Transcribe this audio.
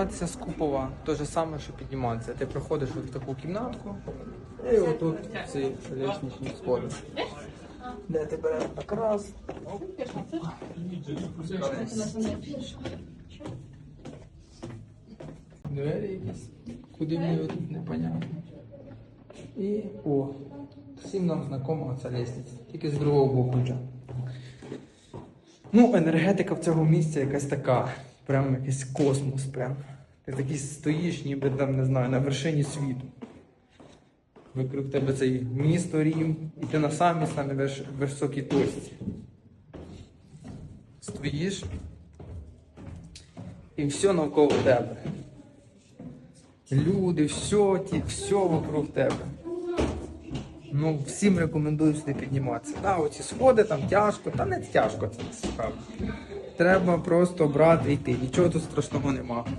спускатися з купова, те ж саме, що підніматися. Ти проходиш от в таку кімнатку і отут ці лестничні сходи. Де ти береш так раз. Двері якісь, куди вони ведуть, непонятно. І о, всім нам знакома ця лестниця, тільки з другого боку. Ну, енергетика в цього місця якась така, прям якийсь космос. Прям. Ти такий стоїш, ніби там, не знаю, на вершині світу. Вокруг тебе цей місто Рім, і ти на самій самій високій точці. Стоїш, і все навколо тебе. Люди, все, ті, все вокруг тебе. Ну, всім рекомендую сюди підніматися. Да, оці сходи там тяжко, та не тяжко це насправді. Треба просто брати і йти. Нічого тут страшного немає.